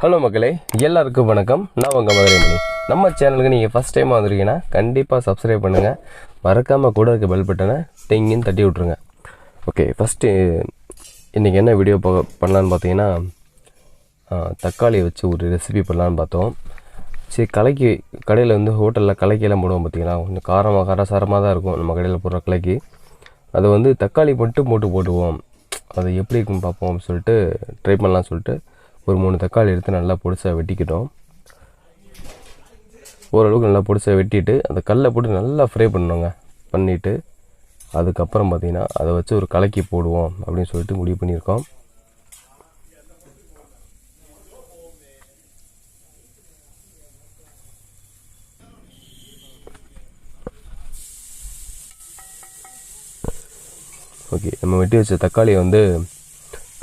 Hello மக்களே. எல்லாருக்கும் வணக்கம். நான் உங்கள் மதுரை மணி நம்ம சேனலுக்கு நீங்கள் ஃபஸ்ட் டைம் வந்திருக்கீங்கன்னா கண்டிப்பாக சப்ஸ்கிரைப் பண்ணுங்கள் மறக்காமல் கூட இருக்க பெல் பட்டனை டெங்கின்னு தட்டி விட்ருங்க ஓகே ஃபஸ்ட்டு இன்றைக்கி என்ன வீடியோ பா பண்ணலான்னு பார்த்தீங்கன்னா தக்காளியை தக்காளி வச்சு ஒரு ரெசிபி பண்ணலான்னு பார்த்தோம். சரி கலைக்கு கடையில் வந்து ஹோட்டலில் கலைக்கெல்லாம் போடுவோம் பார்த்தீங்களா கொஞ்சம் காரமாக காரசாரமாக தான் இருக்கும் நம்ம கடையில் போடுற கலைக்கு. அதை வந்து தக்காளி மட்டும் போட்டு போட்டுவோம் அது எப்படி இருக்குன்னு பார்ப்போம் சொல்லிட்டு ட்ரை பண்ணலாம்னு சொல்லிட்டு ஒரு மூணு தக்காளி எடுத்து நல்லா பொடிசாக வெட்டிக்கிட்டோம். ஓரளவுக்கு நல்லா பொடிசாக வெட்டிட்டு அந்த கல்லை போட்டு நல்லா ஃப்ரை பண்ணோங்க பண்ணிவிட்டு அதுக்கப்புறம் பார்த்திங்கன்னா அதை வச்சு ஒரு கலக்கி போடுவோம் அப்படின்னு சொல்லிட்டு முடிவு பண்ணியிருக்கோம். ஓகே நம்ம வெட்டி வச்ச தக்காளியை வந்து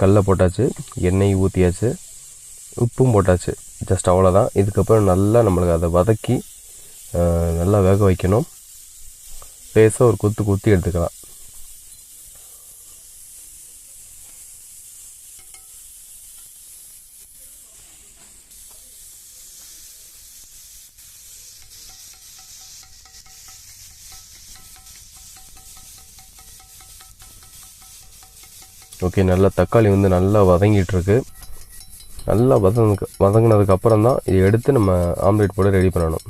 கல்லை போட்டாச்சு எண்ணெய் ஊற்றியாச்சு உப்பும் போட்டாச்சு. ஜஸ்ட் அவ்வளோதான் இதுக்கப்புறம் நல்லா நம்மளுக்கு அதை வதக்கி நல்லா வேக வைக்கணும். லேசாக ஒரு குத்து குத்தி எடுத்துக்கலாம். ஓகே நல்லா தக்காளி வந்து நல்லா வதங்கிட்டுருக்கு நல்லா வதங்க வதங்கினதுக்கப்புறம் தான் இதை எடுத்து நம்ம ஆம்லேட் போட ரெடி பண்ணணும்.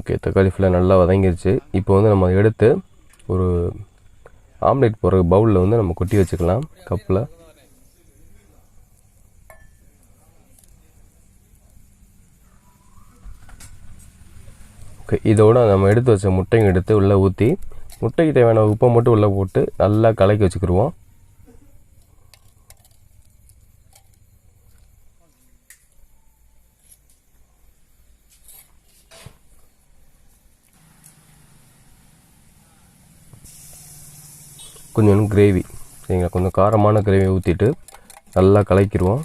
ஓகே தக்காளி ஃபுல்லாக நல்லா வதங்கிருச்சு. இப்போ வந்து நம்ம எடுத்து ஒரு ஆம்லேட் போடுற பவுலில் வந்து நம்ம கொட்டி வச்சுக்கலாம். கப்பில். இதோட நம்ம எடுத்து வச்ச முட்டையும் எடுத்து உள்ளே ஊற்றி முட்டைக்கு தேவையான உப்பை மட்டும் உள்ளே போட்டு நல்லா கலக்கி வச்சுக்கிடுவோம் கொஞ்சம் கிரேவி சரிங்களா? கொஞ்சம் காரமான கிரேவி ஊற்றிட்டு நல்லா கலக்கிடுவோம்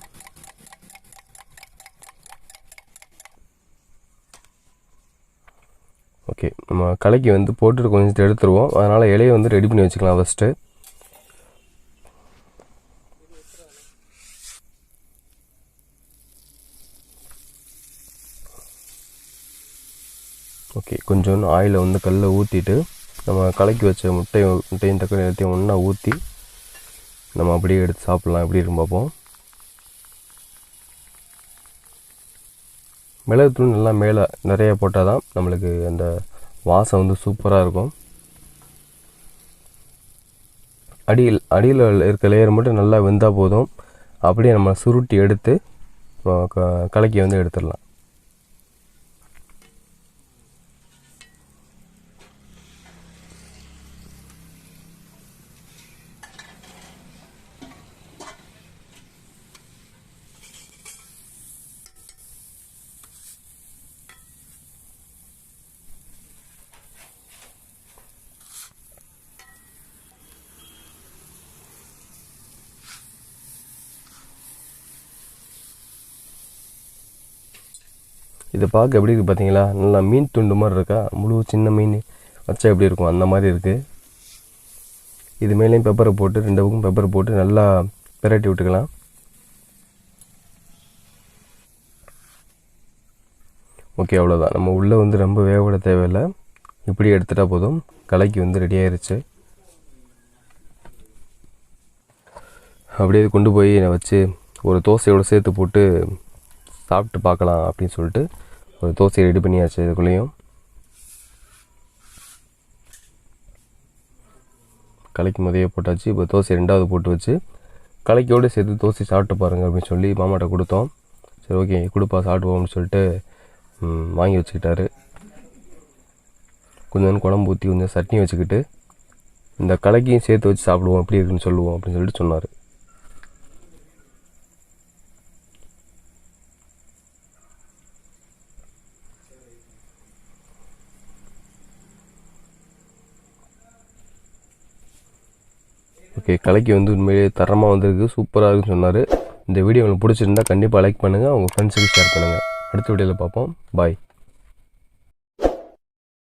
ஓகே நம்ம கலைக்கு வந்து போட்டுட்டு கொஞ்சம் எடுத்துருவோம். அதனால் இலையை வந்து ரெடி பண்ணி வச்சுக்கலாம் ஃபஸ்ட்டு ஓகே கொஞ்சோண்டு ஆயிலை வந்து கல்லை ஊற்றிட்டு நம்ம கலக்கி வச்ச முட்டையும் முட்டையும் தக்காளி எல்லாத்தையும் ஒன்றா ஊற்றி நம்ம அப்படியே எடுத்து சாப்பிட்லாம். எப்படி இருக்கும் பார்ப்போம். மிளகுத்தூள் நல்லா மேலே நிறைய போட்டால் தான் நம்மளுக்கு அந்த வாசம் வந்து சூப்பராக இருக்கும். அடியில் அடியில் இருக்க லேயர் மட்டும் நல்லா வெந்தால் போதும். அப்படியே நம்ம சுருட்டி எடுத்து க- கலக்கி வந்து எடுத்துடலாம். இதை பார்க்க எப்படி இருக்குது பார்த்தீங்களா? நல்லா மீன் துண்டு மாதிரி இருக்கா? முழு சின்ன மீன். வச்சா எப்படி இருக்கும்? அந்த மாதிரி இருக்குது இது மேலேயும் பெப்பரை போட்டு ரெண்டு பக்கம் பெப்பர் போட்டு நல்லா பிரட்டி விட்டுக்கலாம். ஓகே அவ்வளோதான் நம்ம உள்ளே வந்து ரொம்ப வேகவிட தேவையில்லை. இப்படி எடுத்துட்டால் போதும். கலைக்கு வந்து ரெடி ஆயிடுச்சு அப்படியே கொண்டு போய் நான் வச்சு ஒரு தோசையோடு சேர்த்து போட்டு சாப்பிட்டு பார்க்கலாம் அப்படின்னு சொல்லிட்டு ஒரு தோசையை ரெடி பண்ணியாச்சு இதுக்குள்ளேயும் கலைக்கு முதைய போட்டாச்சு இப்போ தோசை ரெண்டாவது போட்டு வச்சு கலைக்கோடு சேர்த்து தோசை சாப்பிட்டு பாருங்கள் அப்படின்னு சொல்லி மாமாட்ட கொடுத்தோம். சரி ஓகே கொடுப்பா சாப்பிடுவோம்னு சொல்லிட்டு வாங்கி வச்சுக்கிட்டாரு. கொஞ்சம் குழம்பு ஊற்றி கொஞ்சம் சட்னி வச்சுக்கிட்டு இந்த கலக்கையும் சேர்த்து வச்சு சாப்பிடுவோம் எப்படி இருக்குன்னு சொல்லுவோம் அப்படின்னு சொல்லிட்டு சொன்னார். ஓகே கலைக்கு வந்து உண்மையிலேயே தரமாக வந்திருக்கு. சூப்பராக இருக்குன்னு சொன்னார். இந்த வீடியோ உங்களுக்கு பிடிச்சிருந்தா கண்டிப்பாக லைக் பண்ணுங்கள் உங்கள் ஃப்ரெண்ட்ஸுக்கு ஷேர் பண்ணுங்கள் அடுத்த வீடியோவில் பார்ப்போம். பாய்